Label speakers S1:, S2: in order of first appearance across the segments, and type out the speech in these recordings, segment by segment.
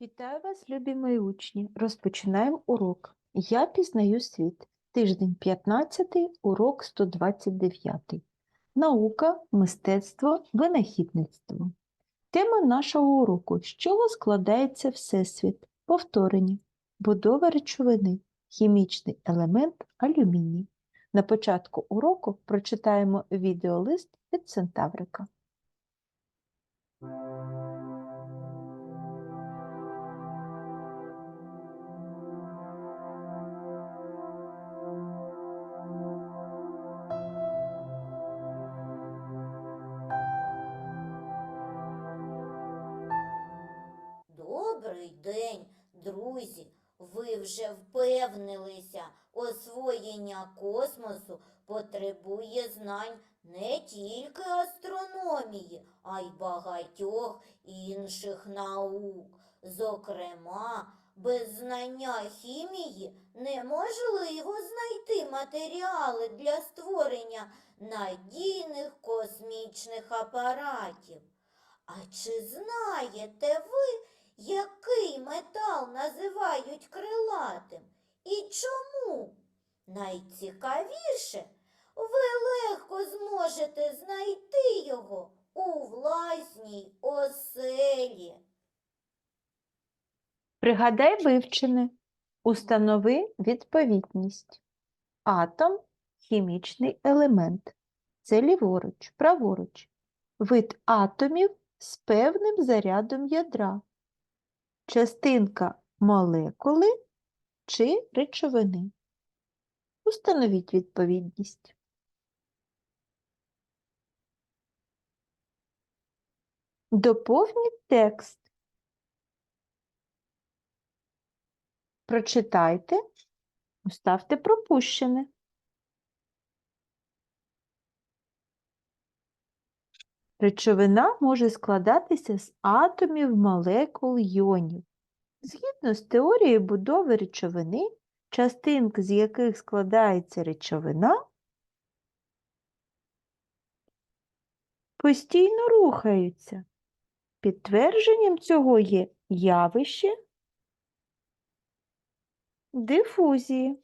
S1: Вітаю вас, любі мої учні! Розпочинаємо урок. Я пізнаю світ. Тиждень 15, урок 129. Наука, мистецтво, винахідництво. Тема нашого уроку: з чого складається Всесвіт? Повторення, будова речовини, хімічний елемент алюміній. На початку уроку прочитаємо відеолист від Центаврика.
S2: Друзі! Ви вже впевнилися, освоєння космосу потребує знань не тільки астрономії, а й багатьох інших наук. Зокрема, без знання хімії неможливо знайти матеріали для створення надійних космічних апаратів. А чи знаєте ви, який метал називають крилатим і чому? Найцікавіше, ви легко зможете знайти його у власній оселі.
S1: Пригадай вивчене. Установи відповідність. Атом хімічний елемент. Це ліворуч, праворуч. Вид атомів з певним зарядом ядра. Частинка молекули чи речовини. Установіть відповідність. Доповніть текст. Прочитайте, ставте пропущене. Речовина може складатися з атомів, молекул, йонів. Згідно з теорією будови речовини, частинки, з яких складається речовина, постійно рухаються. Підтвердженням цього є явище дифузії.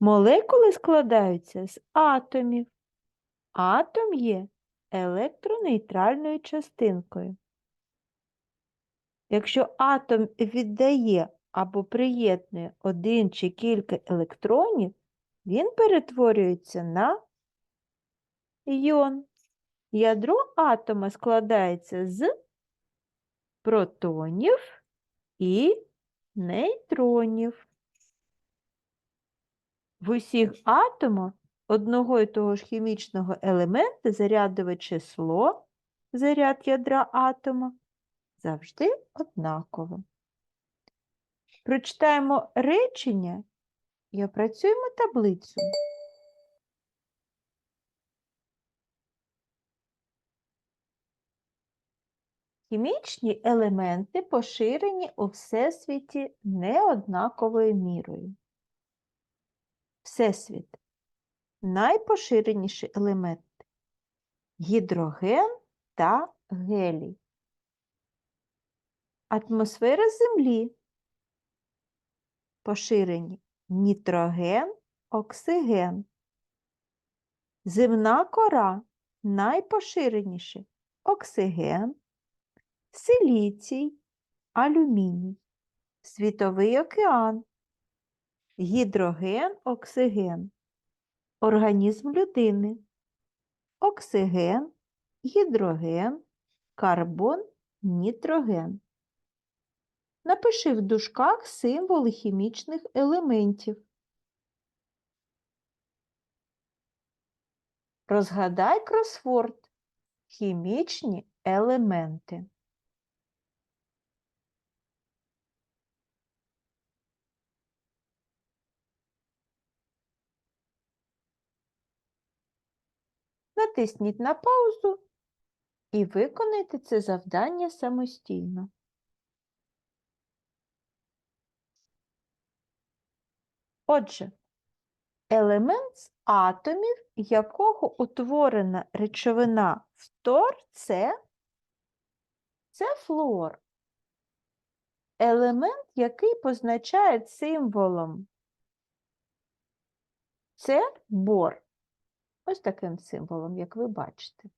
S1: Молекули складаються з атомів. Атом є електронейтральною частинкою. Якщо атом віддає або приєднує один чи кілька електронів, він перетворюється на іон. Ядро атома складається з протонів і нейтронів. В усіх атомах одного і того ж хімічного елемента зарядове число, заряд ядра атома, завжди однакове. Прочитаємо речення і опрацюємо таблицю. Хімічні елементи поширені у Всесвіті неоднаковою мірою. Всесвіт найпоширеніші елементи гідроген та гелій. Атмосфера Землі поширені нітроген, оксиген. Земна кора найпоширеніше оксиген, силіцій, алюміній, світовий океан, гідроген, оксиген, організм людини, оксиген, гідроген, карбон, нітроген. Напиши в дужках символи хімічних елементів. Розгадай кросворд. Хімічні елементи. Натисніть на паузу і виконайте це завдання самостійно. Отже, елемент з атомів, якого утворена речовина фтор, це, це флуор. елемент, який позначає символом. Це бор. Ось таким символом, як ви бачите.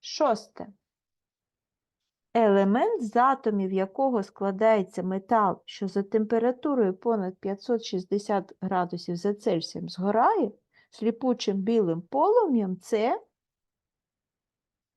S1: Шосте. Елемент, з атомів якого складається метал, що за температурою понад 560 градусів за Цельсієм згорає, сліпучим білим полум'ям це,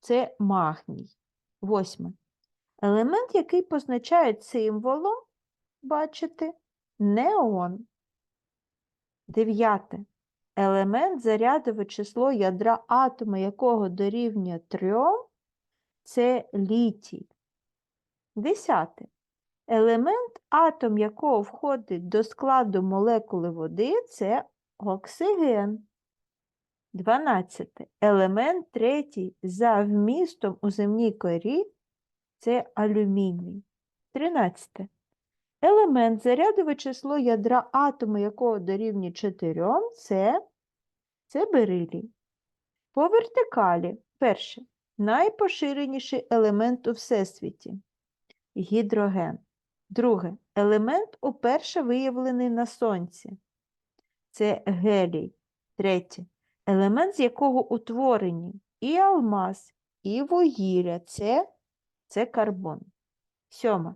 S1: це магній. Восьме. Елемент, який позначають символом, бачите, неон. Дев'яте. Елемент, зарядове число ядра атома, якого дорівнює 3, це літій. Десяте. Елемент, атом якого входить до складу молекули води, це оксиген. 12. Елемент третій за вмістом у земній корі це алюміній. 13. Елемент, зарядове число ядра атому, якого дорівнює 4, це, це берилій. По вертикалі. Перше. Найпоширеніший елемент у Всесвіті гідроген. Друге. Елемент уперше виявлений на Сонці. Це гелій. Третє. Елемент, з якого утворені і алмаз, і вугілля. Це, це карбон. Сьоме.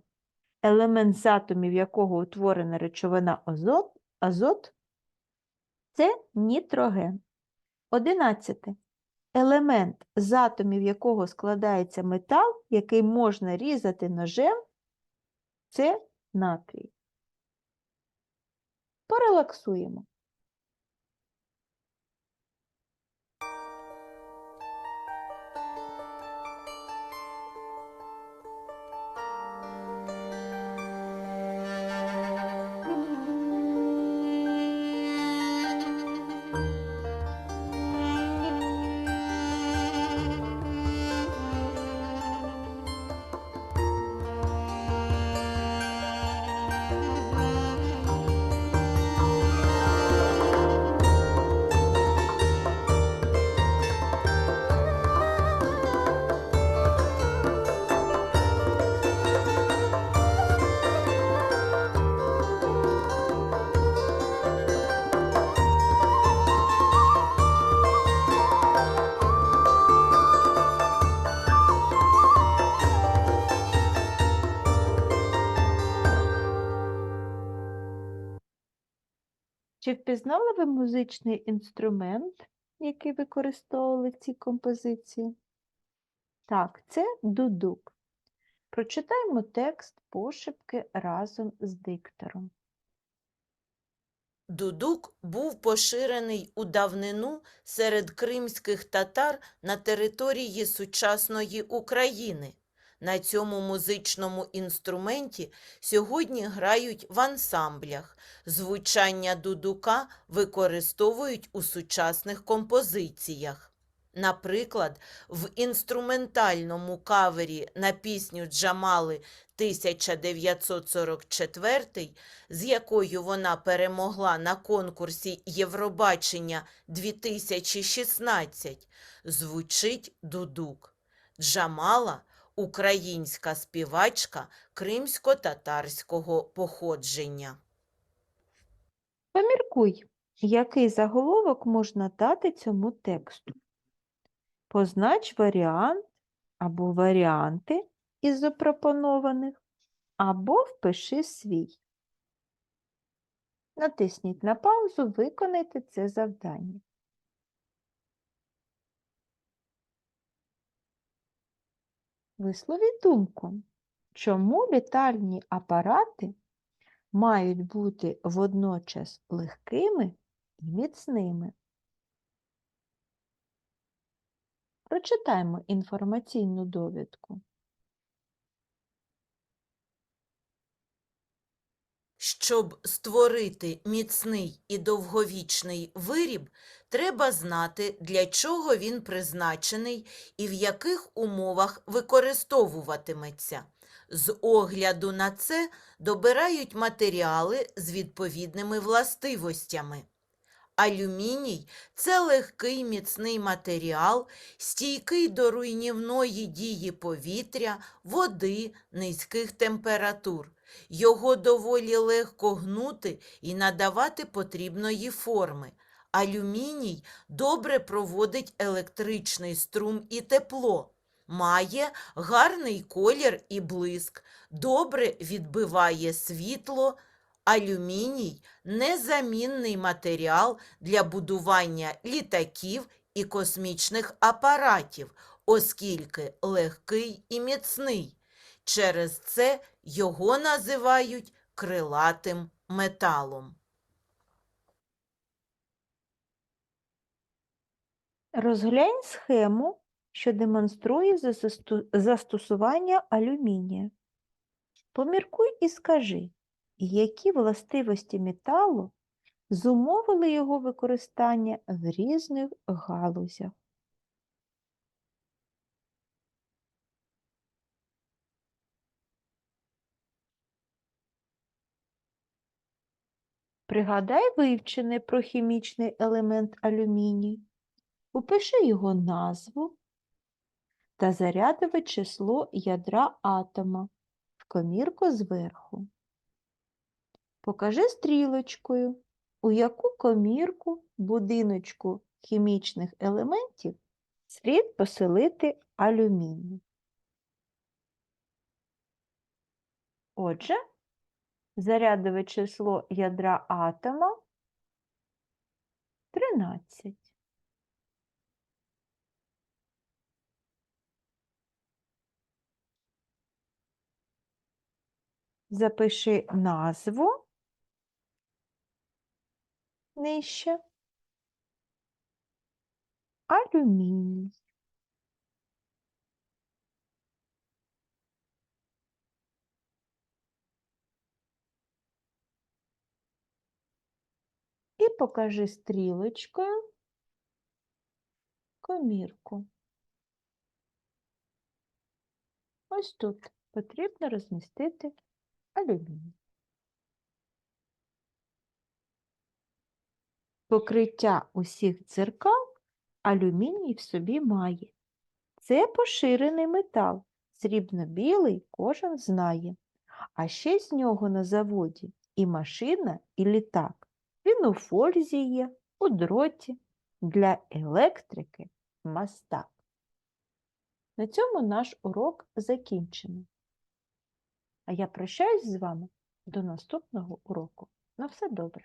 S1: Елемент з атомів якого утворена речовина азот, азот це нітроген. Одинадцяте. Елемент, з атомів якого складається метал, який можна різати ножем, це натрій. Порелаксуємо. Чи впізнали ви музичний інструмент, який використовували в цій композиції? Так, це дудук. Прочитаємо текст пошепки разом з диктором.
S2: Дудук був поширений у давнину серед кримських татар на території сучасної України. На цьому музичному інструменті сьогодні грають в ансамблях. Звучання дудука використовують у сучасних композиціях. Наприклад, в інструментальному кавері на пісню Джамали 1944, з якою вона перемогла на конкурсі Євробачення 2016, звучить дудук. Джамала українська співачка кримсько-татарського походження.
S1: Поміркуй, який заголовок можна дати цьому тексту. Познач варіант або варіанти із запропонованих, або впиши свій. Натисніть на паузу, виконайте це завдання. Висловіть думку, чому літальні апарати мають бути водночас легкими і міцними. Прочитаємо інформаційну довідку.
S2: Щоб створити міцний і довговічний виріб, треба знати, для чого він призначений і в яких умовах використовуватиметься. З огляду на це добирають матеріали з відповідними властивостями. Алюміній це легкий міцний матеріал, стійкий до руйнівної дії повітря, води, низьких температур. Його доволі легко гнути і надавати потрібної форми. Алюміній добре проводить електричний струм і тепло, має гарний колір і блиск, добре відбиває світло. Алюміній незамінний матеріал для будування літаків і космічних апаратів, оскільки легкий і міцний. Через це його називають крилатим металом.
S1: Розглянь схему, що демонструє застосування алюмінія. Поміркуй і скажи, які властивості металу зумовили його використання в різних галузях. Пригадай вивчене про хімічний елемент алюміній. Упиши його назву та зарядове число ядра атома в комірку зверху. Покажи стрілочкою, у яку комірку будиночку хімічних елементів слід поселити алюміній. Отже, зарядове число ядра атома 13. Запиши назву нижче. Алюміній. І покажи стрілочкою комірку. Ось тут потрібно розмістити алюміній. Покриття усіх дзеркал алюміній в собі має. Це поширений метал, срібно-білий кожен знає. А ще з нього на заводі і машина, і літак. Він у фользі є, у дроті, для електрики мастак. На цьому наш урок закінчено. А я прощаюсь з вами до наступного уроку. На все добре!